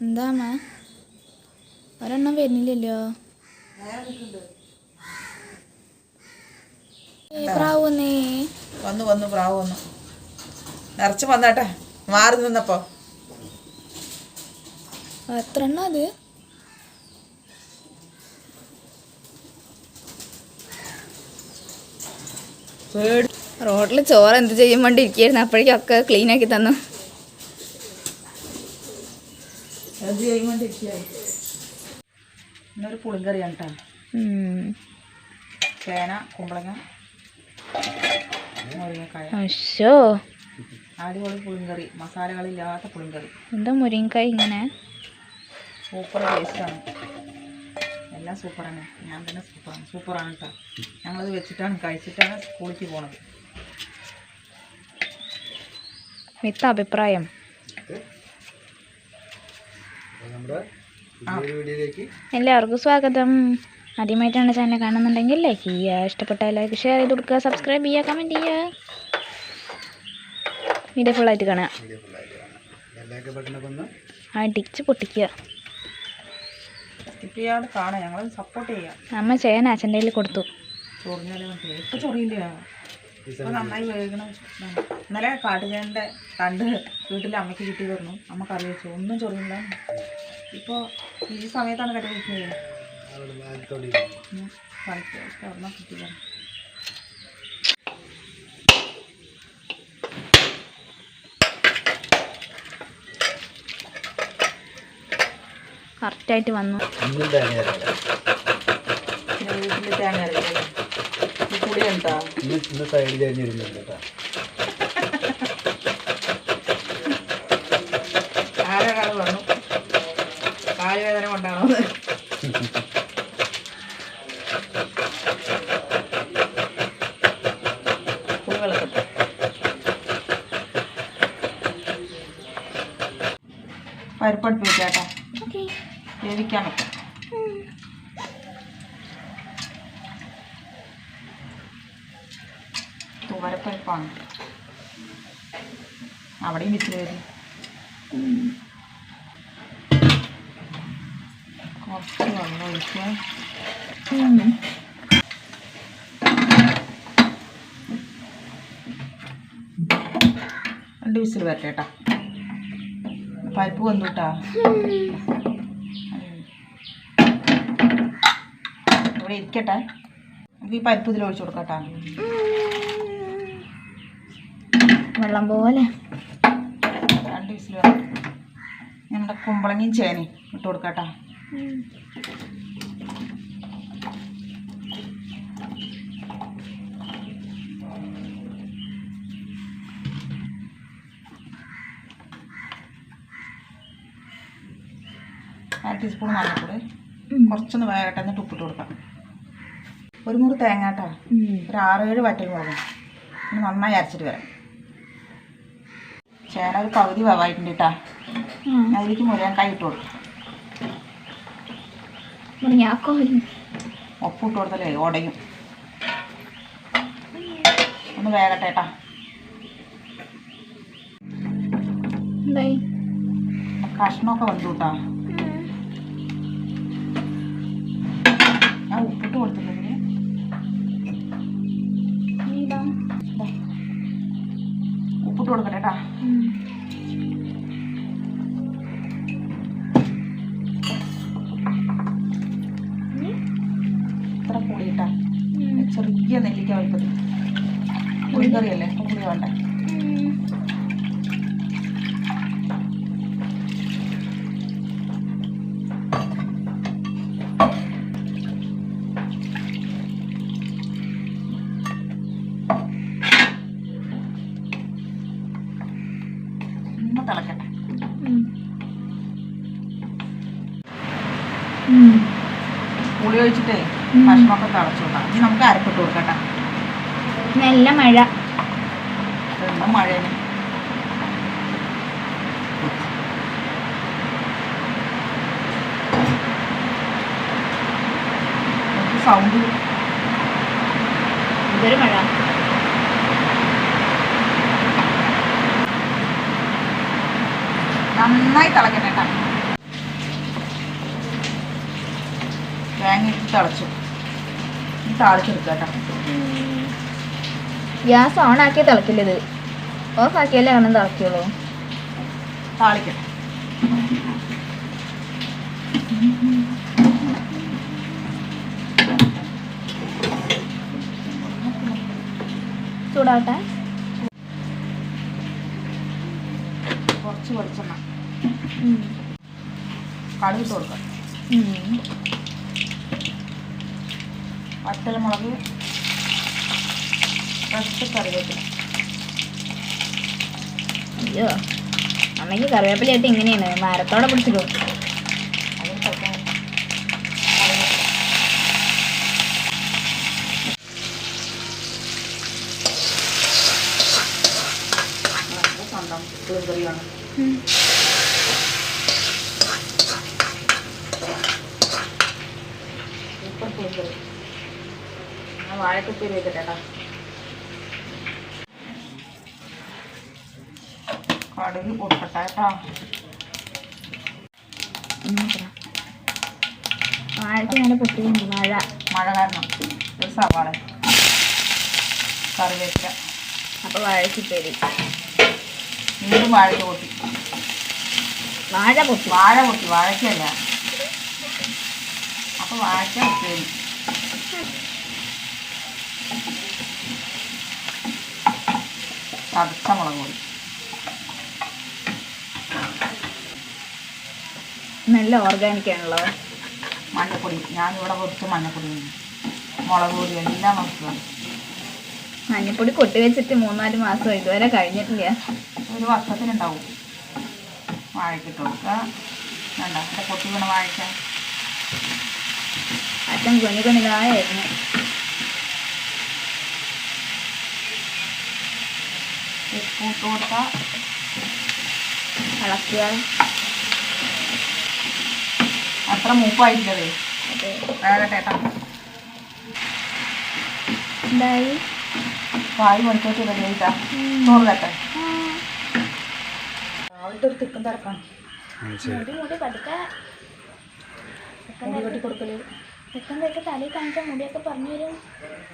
എന്താ അമ്മ ഒരെണ്ണം വരുന്നില്ലല്ലോ. ഏ, പ്രാവ് വന്നേ. വന്നു വന്നു പ്രാവ് വന്നു. നിറച്ച് വന്നാട്ടെ. മാറി നിന്നപ്പോ. എത്ര എണ്ണ അത് റോഡിൽ ചോറ് എന്ത് ചെയ്യാൻ വേണ്ടി ഇരിക്കുകയായിരുന്നു അപ്പോഴേക്കും ഒക്കെ ക്ലീൻ ആക്കി തന്നു. എന്ത് ചെയ്യും വേണ്ടിയിരിക്കുകയായി ഇന്നൊരു പുളിങ്കറിയാണ് കേട്ടോ. ചേന കുമ്പളങ്ങ മുരിങ്ങക്കായ. അശ്ശോ. അടിപൊളി പുളിങ്കറി മസാലകളില്ലാത്ത പുളിങ്കറി എന്താ മുരിങ്ങക്കായ ഇങ്ങനെ? സൂപ്പർ ടേസ്റ്റാണ് എല്ലാം സൂപ്പറാണ് ഞാൻ തന്നെ സൂപ്പറാണ് സൂപ്പറാണ് കേട്ടോ. ഞങ്ങളത് വെച്ചിട്ടാണ് കഴിച്ചിട്ടാണ് സ്കൂളിലേക്ക് പോണത്. മിത്ത അഭിപ്രായം. എല്ലാവർക്കും സ്വാഗതം. ആദ്യമായിട്ടാണ് ചാനൽ കാണുന്നുണ്ടെങ്കിൽ ലൈക്ക് ചെയ്യുക ഇഷ്ടപ്പെട്ടാൽ ലൈക്ക് ഷെയർ ചെയ്ത് കൊടുക്കുക സബ്സ്ക്രൈബ് ചെയ്യുക കമന്റ് ചെയ്യുക. വീഡിയോ ഫുള്ളായിട്ട് കാണുക. അടിച്ച് പൊട്ടിക്കുക. അമ്മ ചേന അച്ഛന്റെ കയ്യിൽ കൊടുത്തു. ചൊറിയില്ല ഇപ്പം നന്നായി വേഗണ. ഇന്നലെ കാട്ടുചേന്റെ കണ്ട് വീട്ടിൽ അമ്മയ്ക്ക് കിട്ടി തരുന്നു അമ്മ കറി വെച്ചു ഒന്നും ചൊറിയില്ല. ഇപ്പോൾ ഈ സമയത്താണ് കറി വെക്കുന്നത് കറക്റ്റായിട്ട് വന്നു. വീട്ടിൽ തേങ്ങ അരക്കില്ല ഈ സൈഡിൽ കഴിഞ്ഞിരുന്നില്ല കേട്ടോ. ആരൊരാൾ പറഞ്ഞു കാലുവേദന കൊണ്ടാണോ? പരിപ്പടുപ്പ് വെക്കാട്ടോ വേവിക്കാൻ വെക്കാം തുവരപ്പരിപ്പാണ് അവിടെയും വിസിൽ വരും കുറച്ച് വെള്ളം ഒഴിക്കുക രണ്ട് വിസിൽ വരട്ടെ കേട്ടോ. പരിപ്പ് വന്നുട്ടാ ഇവിടെ ഇരിക്കട്ടെ. നമുക്ക് ഈ പരിപ്പ് ഇതിൽ ഒഴിച്ചു കൊടുക്കട്ടാ വെള്ളം പോലെ. രണ്ട് വിസിൽ ഞങ്ങളുടെ കുമ്പളങ്ങയും ചേനയും ഇട്ട് കൊടുക്കട്ടാ. അര ടീസ്പൂൺ മഞ്ഞൾപ്പൊടി. കുറച്ചൊന്ന് വേറെ എന്നിട്ട് ഉപ്പിട്ട് കൊടുക്കാം. ഒരു മുറി തേങ്ങാട്ടാ ഒരു ആറേഴ് വറ്റൽ മുളകും നന്നായി അരച്ചിട്ട് വരാം. ചേന ഒരു പകുതി വേവായിട്ടുണ്ട് കേട്ടാ അതിലേക്ക് കൈ ഇട്ട് കൊടുക്കും. ഒപ്പം ഇട്ട് കൊടുത്തല്ലേ ഉടയും. ഒന്ന് വേഗട്ടെ കേട്ടാ കഷ്ണമൊക്കെ വന്നു കേട്ടാ വലുപ്പത്തിൽ പുളിക്കറിയല്ലേ? അപ്പം പുളി വേണ്ട? തിളക്കട്ടെ. പുളി ഒഴിച്ചിട്ടേ ഭക്ഷണമൊക്കെ തിളച്ചു വിട്ടാം ഇനി നമുക്ക് അരപ്പിട്ട് കൊടുക്കട്ടെ നല്ല മഴ. ഇതൊരു മഴ. നന്നായി തിളക്കട്ടെ തേങ്ങ ഇട്ട് തിളച്ചു. തിളച്ചെടുക്കാം കേട്ടോ. ഗ്യാസ് ഓൺ ആക്കി തിളക്കില്ലത്. ഓഫ് ആക്കിയാലേ അങ്ങനെ തിളക്കുള്ളൂ. താളിക്കണം. ചൂടാവട്ടെ. കുറച്ച് വെളിച്ചെണ്ണ. കടുകിട്ട് കൊടുക്കാം. കൊടുക്കാം വറ്റൽമുളക് ഫ്രഷ് കറിവേപ്പില. അയ്യോ അമ്മയ്ക്ക് കറിവേപ്പിലയായിട്ട് ഇങ്ങനെയാണ് മരത്തോടെ പിടിച്ചിട്ടു പുളിങ്കറിയാണ് സൂപ്പർ വാഴക്കുപ്പേരി വെച്ചിട്ടേട്ടാ കടുക് പൊട്ടട്ടെ കേട്ടോ. വാഴയ്ക്ക് പൊട്ടിയുണ്ട് മഴ കാരണം ഒരു സവാള. കറിവേപ്പില. അപ്പോൾ വാഴയ്ക്ക് ഉപ്പേരി വീണ്ടും വാഴയ്ക്ക് പൊട്ടി വാഴ പൊട്ടി വാഴ പൊട്ടി വാഴയ്ക്കല്ല. അപ്പോൾ വാഴയ്ക്ക ഉപ്പേരി തടുത്ത മുളക് പൊടി. നല്ല ഓർഗാനിക് ആണല്ലോ. മഞ്ഞപ്പൊടി. ഞാനിവിടെ കുറച്ച് മഞ്ഞപ്പൊടി മുളക് പൊടി എല്ലാം വെക്കുക മഞ്ഞപ്പൊടി കൊട്ടി വെച്ചിട്ട് മൂന്നാൽ മാസം ഇതുവരെ കഴിഞ്ഞിട്ടില്ല. ഒരു വർഷത്തിനുണ്ടാവും. വാഴക്കിട്ട് കൊടുക്കുക. വേണ്ട എന്റെ കൊട്ടി വീണ വാഴയ്ക്ക അച്ഛൻ കുഞ്ഞു കുഞ്ഞിതായിരുന്നു ഇട്ട് കൊടുക്കുക ഇളക്കുക അത്ര മൂപ്പായിട്ടില്ലേ അത്. വേറെ കേട്ടോ. എന്തായി? കായ് മണിക്കൂട്ടി റെഡി ആയിട്ടാ ചോറ് കേട്ടെ രാവിലത്തെ ഒരു തിക്കും തിരക്കാണ്. കൊടുക്കൽ. ചെക്കന്റെയൊക്കെ തലയിൽ കാണിച്ച മുടിയൊക്കെ പറഞ്ഞു തരും.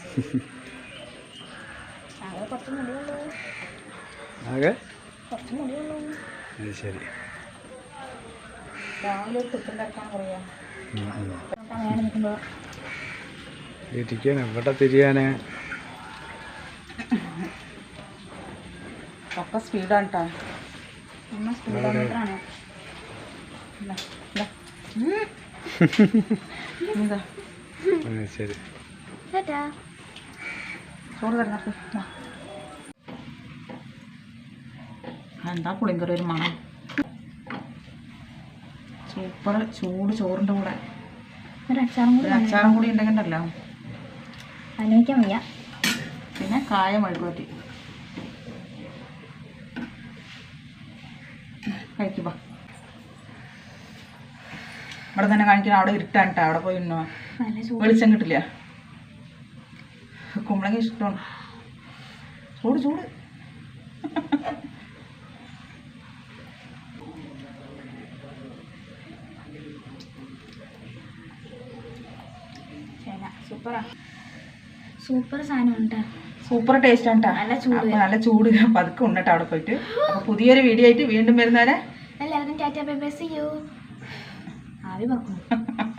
ആകെ കുറച്ച് മുടിയുള്ളൂ. കുറച്ച് മുടിയുള്ളൂ. ശരി രാവിലെ ഒരു തിക്കും തിരക്കാണ് പറയാ ഉം, ഉം. അങ്ങനെ നിൽക്കുമ്പോൾ ഇരിക്കാൻ എവിടെ തിരിയാന്? ഒക്കെ സ്പീഡാണ് കേട്ടോ സ്പീഡോമീറ്ററാണ് ശരി. ചോറ് തരണക്ക്. എന്താ പുളിങ്കറി ഒരു മണം. സൂപ്പർ ചൂട് ചോറിന്റെ കൂടെ. ഒരു അച്ചാറും കൂടി ഒരു അച്ചാറും കൂടി ഉണ്ടെങ്കിൽ ഉണ്ടല്ലോ അനുഭവിക്കാൻ വയ്യ. പിന്നെ കായ മെഴുകുവറ്റി കഴിക്കുക ഇവിടെ തന്നെ കാണിക്കണം അവിടെ ഇരുട്ടാണ് കേട്ടോ. അവിടെ പോയി ഇന്നോ വെളിച്ചം കിട്ടില്ല. കുമ്പളങ്ങ ഇഷ്ടമാണ്. ചൂട് ചൂട്. സൂപ്പറാ. സൂപ്പർ സാധനം ഉണ്ട്. സൂപ്പർ ടേസ്റ്റ് ആണ് നല്ല ചൂട്. നല്ല ചൂട്. പതുക്കെ ഉണ്ടട്ടോ അവിടെ പോയിട്ട്. അപ്പൊ പുതിയൊരു വീഡിയോ ആയിട്ട് വീണ്ടും വരുന്നവരെ. എല്ലാവർക്കും tata bye bye. See you ആവി പറക്കുന്നു